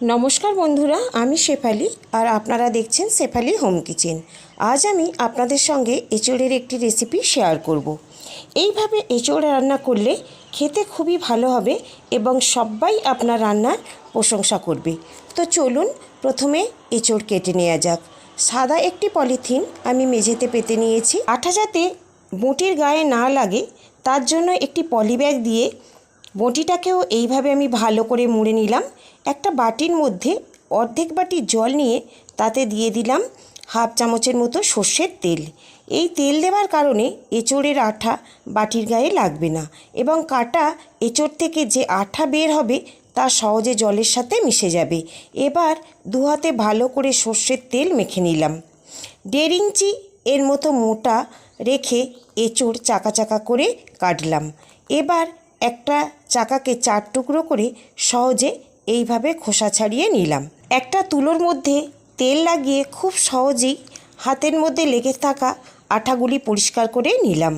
নমস্কার বন্ধুরা, আমি শেফালি আর আপনারা দেখছেন শেফালি হোম কিচেন। আজ আমি আপনাদের সঙ্গে এঁচড়ের একটি রেসিপি শেয়ার করব। এইভাবে এঁচড় রান্না করলে খেতে খুবই ভালো হবে এবং সবাই আপনার রান্নার প্রশংসা করবে। তো চলুন প্রথমে এঁচড় কেটে নেওয়া যাক। সাদা একটি পলিথিন আমি মেঝেতে পেতে নিয়েছি। আঠা যাতে বটির গায়ে না লাগে তার জন্য একটি পলিব্যাগ দিয়ে বটিটাকেও এইভাবে আমি ভালো করে মুড়ে নিলাম। একটা বাটির মধ্যে অর্ধেক বাটি জল নিয়ে তাতে দিয়ে দিলাম হাফ চামচের মতো সর্ষের তেল। এই তেল দেওয়ার কারণে এঁচড়ের আঠা বাটির গায়ে লাগবে না এবং কাটা এঁচড় থেকে যে আঠা বের হবে তা সহজে জলের সাথে মিশে যাবে। এবার দু হাতে ভালো করে সর্ষের তেল মেখে নিলাম। দেড় ইঞ্চি এর মতো মোটা রেখে এঁচড় চাকা চাকা করে কাটলাম। এবার একটা চাকাকে চার টুকরো করে সহজে এইভাবে খোসা ছাড়িয়ে নিলাম। একটা তুলোর মধ্যে তেল লাগিয়ে খুব সহজেই হাতের মধ্যে লেগে থাকা আঠাগুলি পরিষ্কার করে নিলাম।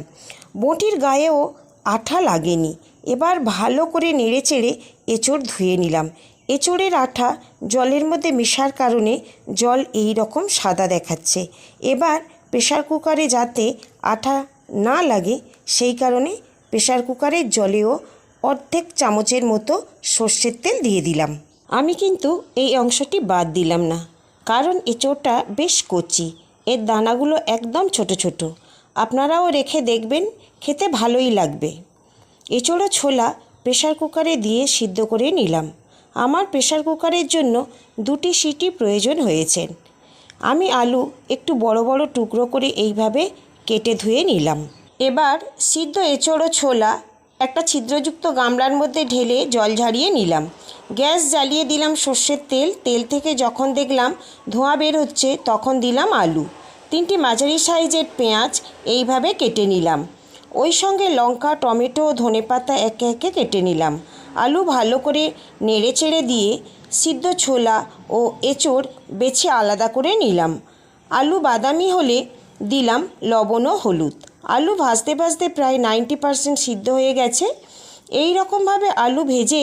বটির গায়েও আঠা লাগেনি। এবার ভালো করে নেড়ে চেড়ে এঁচড় ধুয়ে নিলাম। এঁচড়ের আঠা জলের মধ্যে মেশার কারণে জল এই রকম সাদা দেখাচ্ছে। এবার প্রেশার কুকারে যাতে আঠা না লাগে সেই কারণে প্রেশার কুকারের জলেও অর্ধেক চামচের মতো সর্ষের তেল দিয়ে দিলাম। আমি কিন্তু এই অংশটি বাদ দিলাম না, কারণ এঁচোড়টা বেশ কচি। এর দানাগুলো একদম ছোট ছোট। আপনারাও রেখে দেখবেন, খেতে ভালোই লাগবে। এঁচোড়ো ছোলা প্রেশার কুকারে দিয়ে সিদ্ধ করে নিলাম। আমার প্রেশার কুকারের জন্য দুটি সিটি প্রয়োজন হয়েছে। আমি আলু একটু বড় বড় টুকরো করে এইভাবে কেটে ধুয়ে নিলাম। এবার সিদ্ধ এঁচোড়ো ছোলা একটা ছিদ্রযুক্ত গামলার মধ্যে ঢেলে জল ঝারিয়ে নিলাম। গ্যাস জ্বালিয়ে দিলাম সর্ষের তেল। তেল থেকে যখন দেখলাম ধোঁয়া বের হচ্ছে, তখন দিলাম আলু। তিনটি মাঝারি সাইজের পেঁয়াজ এইভাবে কেটে নিলাম। ওই সঙ্গে লঙ্কা, টমেটো ও ধনেপাতা একে একে কেটে নিলাম। আলু ভালো করে নেড়ে চেড়ে দিয়ে সিদ্ধ ছোলা ও এঁচড় বেছে আলাদা করে নিলাম। আলু বাদামি হলে দিলাম লবণ ও হলুদ। আলু ভাজতে ভাজতে প্রায় নাইনটি পারসেন্ট সিদ্ধ হয়ে গেছে। এই রকমভাবে আলু ভেজে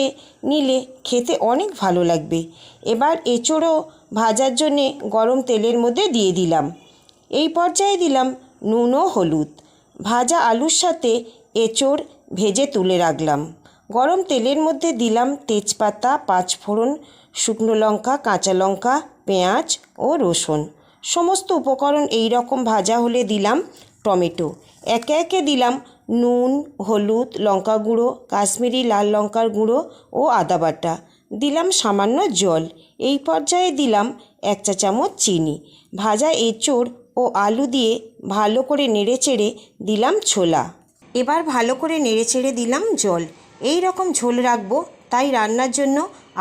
নিলে খেতে অনেক ভালো লাগবে। এবার এঁচড়ও ভাজার জন্যে গরম তেলের মধ্যে দিয়ে দিলাম। এই পর্যায়ে দিলাম নুন ও হলুদ। ভাজা আলুর সাথে এঁচড় ভেজে তুলে রাখলাম। গরম তেলের মধ্যে দিলাম তেজপাতা, পাঁচফোড়ন, শুকনো লঙ্কা, কাঁচা লঙ্কা, পেঁয়াজ ও রসুন। সমস্ত উপকরণ এই রকম ভাজা হলে দিলাম। টমেটো। একে একে দিলাম নুন, হলুদ, লঙ্কা গুঁড়ো, কাশ্মীরি লাল লঙ্কার গুঁড়ো ও আদা বাটা। দিলাম সামান্য জল। এই পর্যায়ে দিলাম এক চা চামচ চিনি। ভাজা এঁচড় ও আলু দিয়ে ভালো করে নেড়ে চেড়ে দিলাম ছোলা। এবার ভালো করে নেড়ে চেড়ে দিলাম জল। এই রকম ঝোল রাখব, তাই রান্নার জন্য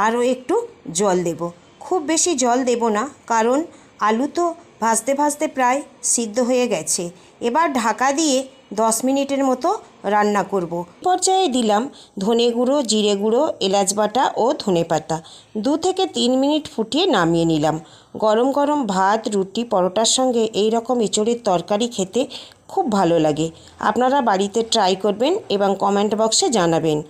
আরও একটু জল দেব। খুব বেশি জল দেব না, কারণ আলু তো ভাজতে ভাজতে প্রায় সিদ্ধ হয়ে গেছে। এবার ঢাকা দিয়ে দশ মিনিটের মতো রান্না করব। পর্যায়ে দিলাম ধনে গুঁড়ো, জিরে গুঁড়ো, এলাচ বাটা ও ধনে পাতা। দু থেকে তিন মিনিট ফুটিয়ে নামিয়ে নিলাম। গরম গরম ভাত, রুটি, পরোটার সঙ্গে এই রকম এঁচড়ের তরকারি খেতে খুব ভালো লাগে। আপনারা বাড়িতে ট্রাই করবেন এবং কমেন্ট বক্সে জানাবেন।